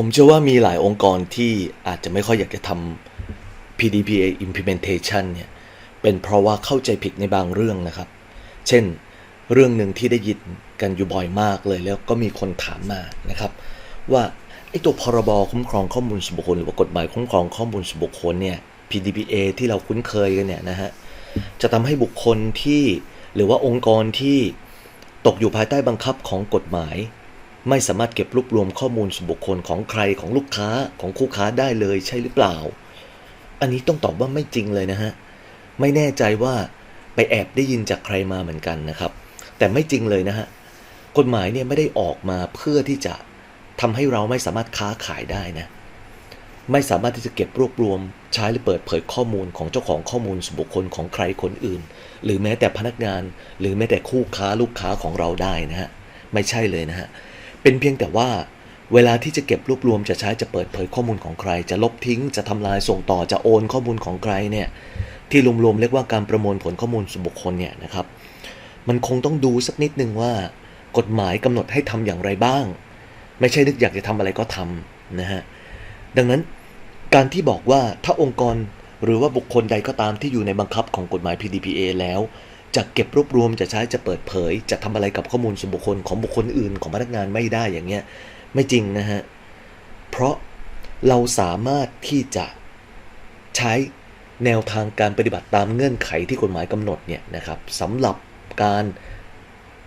ผมเชื่อว่ามีหลายองค์กรที่อาจจะไม่ค่อยอยากจะทำ PDPA implementation เนี่ยเป็นเพราะว่าเข้าใจผิดในบางเรื่องนะครับ เช่น เรื่องหนึ่งที่ได้ยินกันอยู่บ่อยมากเลยแล้วก็มีคนถามมานะครับ ว่าไอ้ตัวพรบคุ้มครองข้อมูลส่วนบุคคลหรือว่ากฎหมายคุ้มครองข้อมูลส่วนบุคคลเนี่ย PDPA ที่เราคุ้นเคยกันเนี่ยนะฮะจะทำให้บุคคลที่หรือว่าองค์กรที่ตกอยู่ภายใต้บังคับของกฎหมาย ไม่สามารถเก็บรวบรวมข้อมูลส่วนบุคคลของใครของลูกค้าของคู่ค้าได้เลยใช่หรือเปล่า อันนี้ต้องตอบว่าไม่จริงเลยนะฮะ ไม่แน่ใจว่าไปแอบได้ยินจากใครมาเหมือนกันนะครับ แต่ไม่จริงเลยนะฮะ กฎหมายเนี่ยไม่ได้ออกมาเพื่อที่จะทำให้เราไม่สามารถค้าขายได้นะ ไม่สามารถที่จะเก็บรวบรวม ใช้หรือเปิดเผยข้อมูลของเจ้าของข้อมูลส่วนบุคคลของใครคนอื่น หรือแม้แต่พนักงาน หรือแม้แต่คู่ค้าลูกค้าของเราได้นะฮะ ไม่ใช่เลยนะฮะ เป็นเพียงแต่ว่า เวลาที่จะเก็บรวบรวมจะใช้จะเปิดเผยข้อมูลของใคร จะลบทิ้ง จะทำลายส่งต่อจะโอนข้อมูลของใครเนี่ยที่รวมๆเรียกว่าการประมวลผลข้อมูลส่วนบุคคลเนี่ยนะครับ มันคงต้องดูสักนิดนึงว่ากฎหมายกำหนดให้ทำอย่างไรบ้าง ไม่ใช่นึกอยากจะทำอะไรก็ทำนะฮะดังนั้นการที่บอกว่าถ้าองค์กรหรือว่าบุคคลใดก็ตามที่อยู่ในบังคับของกฎหมาย PDPA แล้ว จะเก็บรวบรวมจะใช้จะเปิดเผย จะทำอะไรกับข้อมูลส่วนบุคคลของบุคคลอื่นของพนักงานไม่ได้อย่างเงี้ยไม่จริงนะฮะ เพราะเราสามารถที่จะใช้แนวทางการปฏิบัติตามเงื่อนไขที่กฎหมายกำหนดเนี่ยนะครับสำหรับการ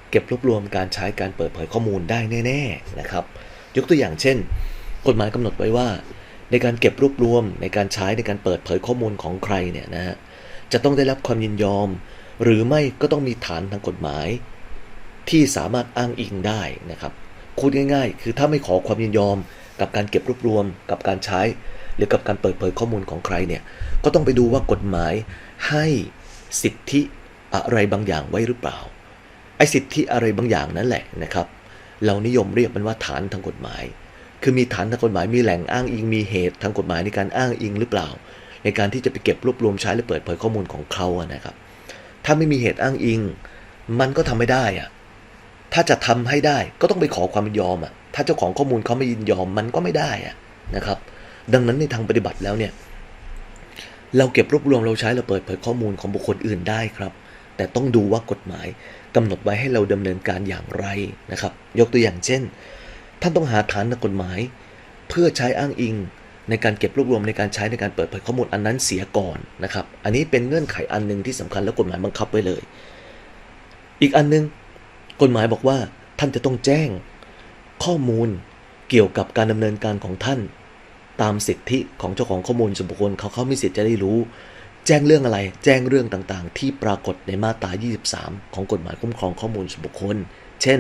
เก็บรวบรวมการใช้การเปิดเผยข้อมูลได้แน่ ๆนะครับ ยกตัวอย่างเช่น กฎหมายกำหนดไว้ว่า ในการเก็บรวบรวมในการใช้ในการเปิดเผยข้อมูลของใครเนี่ยนะฮะจะต้องได้รับความยินยอม หรือไม่ก็ต้องมีฐานทางกฎหมาย ที่สามารถอ้างอิงได้นะครับพูดง่าย ๆ คือถ้าไม่ขอความยินยอม กับการเก็บรวบรวม กับการใช้ หรือกับการเปิดเผยข้อมูลของใครเนี่ยก็ต้องไปดูว่ากฎหมายให้สิทธิอะไรบางอย่างไว้หรือเปล่าไอ้สิทธิอะไรบางอย่างนั่นแหละนะครับ เรานิยมเรียกมันว่าฐานทางกฎหมาย คือมีฐานทางกฎหมายมีแหล่งอ้างอิงมีเหตุทางกฎหมายในการอ้างอิงหรือเปล่า ในการที่จะไปเก็บรวบรวมใช้และเปิดเผยข้อมูลของเขาอะนะครับ ถ้าไม่มีเหตุอ้างอิง มันก็ทำไม่ได้อะถ้าจะทำให้ได้ก็ต้องไปขอความยินยอมอะถ้าเจ้าของข้อมูลเขาไม่ยินยอมมันก็ไม่ได้อะนะครับ ดังนั้นในทางปฏิบัติแล้วเนี่ย เราเก็บรวบรวมเราใช้เราเปิดเผยข้อมูลของบุคคลอื่นได้ครับ แต่ต้องดูว่ากฎหมายกำหนดไว้ให้เราดำเนินการอย่างไรนะครับ ยกตัวอย่างเช่น ท่านต้องหาฐานทางกฎหมาย เพื่อใช้อ้างอิง ในการเก็บรวบรวมในการใช้ในการเปิดเผยข้อมูลอันนั้นเสียก่อนนะครับ อันนี้เป็นเงื่อนไขอันหนึ่งที่สำคัญและกฎหมายบังคับไว้เลย อีกอันหนึงกฎหมายบอกว่าท่านจะต้องแจ้งข้อมูลเกี่ยวกับการดำเนินการของท่าน ตามสิทธิของเจ้าของข้อมูลส่วนบุคคลเขาเขามีสิทธิ์จะได้รู้ แจ้งเรื่องอะไร แจ้งเรื่องต่างๆ ที่ปรากฏในมาตรา 23 ของกฎหมายคุ้มครองข้อมูลส่วนบุคคล เช่น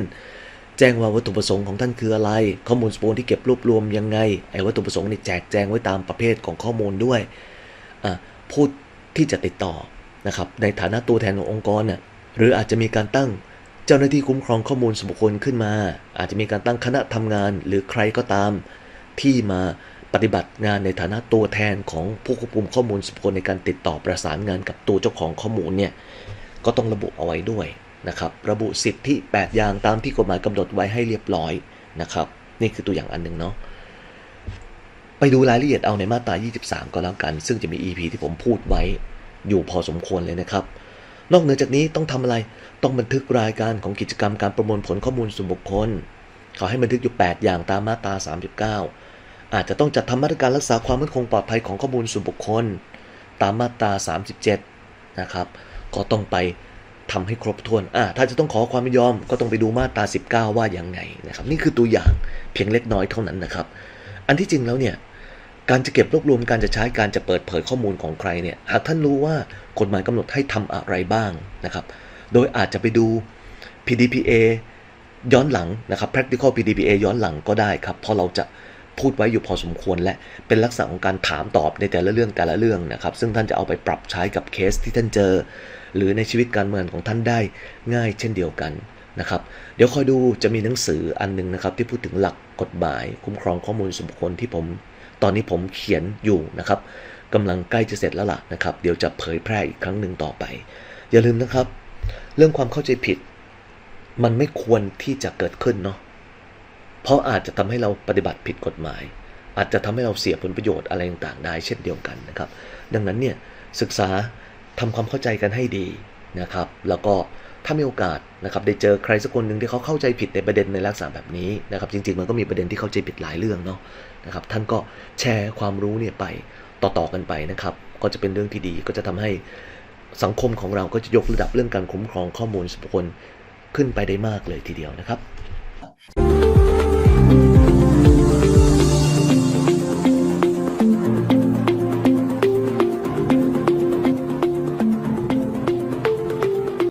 แจ้งว่าวัตถุประสงค์ของท่านคืออะไร ข้อมูลส่วนที่เก็บรวบรวมยังไงไอ้วัตถุประสงค์นี่แจกแจงไว้ตามประเภทของข้อมูลด้วยอะผู้ที่จะติดต่อนะครับในฐานะตัวแทนขององค์กรน่ะหรืออาจจะมีการตั้งเจ้าหน้าที่คุ้มครองข้อมูลส่วนบุคคลขึ้นมา อาจจะมีการตั้งคณะทำงานหรือใครก็ตาม ที่มาปฏิบัติงานในฐานะตัวแทนของผู้ควบคุมข้อมูลส่วนบุคคลในการติดต่อประสานงานกับตัวเจ้าของข้อมูลเนี่ยก็ต้องระบุเอาไว้ด้วย นะครับระบุสิทธิ 8 อย่างตามที่กฎหมายกำหนดไว้ให้เรียบร้อยนะครับนี่คือตัวอย่างอันหนึ่งเนาะไปดูรายละเอียดเอาในมาตรา 23 ก็แล้วกัน ซึ่งจะมี EP ที่ผมพูดไว้อยู่พอสมควรเลยนะครับ นอกเหนือจากนี้ต้องทำอะไรต้องบันทึกรายการของกิจกรรมการประมวลผลข้อมูลส่วนบุคคลขาให้บันทึกอยู่ 8 อย่างตามมาตรา 39 อาจจะต้องจัดทำมาตรการรักษาความมั่นคงปลอดภัยของข้อมูลส่วนบุคคล ตามมาตรา 37 นะครับ ก็ต้องไป ทำให้ครบถ้วนอ่าถ้าจะต้องขอความยินยอมก็ต้องไปดูมาตรา 19 ว่าอย่างไงนะครับ นี่คือตัวอย่างเพียงเล็กน้อยเท่านั้นนะครับ อันที่จริงแล้วเนี่ยการจะเก็บรวบรวมการจะใช้การจะเปิดเผยข้อมูลของใครเนี่ยหากท่านรู้ว่ากฎหมายกำหนดให้ทำอะไรบ้างนะครับ โดยอาจจะไปดู PDPA ย้อนหลังนะครับ practical PDPA ย้อนหลังก็ได้ครับเพราะเราจะ พูดไว้อยู่พอสมควร และเป็นลักษณะของการถามตอบในแต่ละเรื่องแต่ละเรื่องนะครับ ซึ่งท่านจะเอาไปปรับใช้กับเคสที่ท่านเจอ หรือในชีวิตการเมืองของท่านได้ง่ายเช่นเดียวกันนะครับเดี๋ยวคอยดูจะมีหนังสืออันหนึงนะครับที่พูดถึงหลักกฎหมาย คุ้มครองข้อมูลส่วนบุคคลที่ผม ตอนนี้ผมเขียนอยู่นะครับกำลังใกล้จะเสร็จแล้วล่ะนะครับ เดี๋ยวจะเผยแพร่อีกครั้งหนึ่งต่อไป อย่าลืมนะครับ เรื่องความเข้าใจผิด มันไม่ควรที่จะเกิดขึ้นเนาะ เพราะอาจจะทำให้เราปฏิบัติผิดกฎหมาย อาจจะทำให้เราเสียผลประโยชน์อะไรต่างๆได้เช่นเดียวกันนะครับ ดังนั้นเนี่ยศึกษาทำความเข้าใจกันให้ดีนะครับ แล้วก็ถ้ามีโอกาสนะครับได้เจอใครสักคนหนึ่งที่เขาเข้าใจผิดในประเด็นในลักษณะแบบนี้นะครับ จริงๆมันก็มีประเด็นที่เข้าใจผิดหลายเรื่องเนาะนะครับ ท่านก็แชร์ความรู้เนี่ยไปต่อๆกันไปนะครับ ก็จะเป็นเรื่องที่ดีก็จะทำให้สังคมของเราก็จะยกระดับเรื่องการคุ้มครองข้อมูลส่วนบุคคลขึ้นไปได้มากเลยทีเดียวนะครับ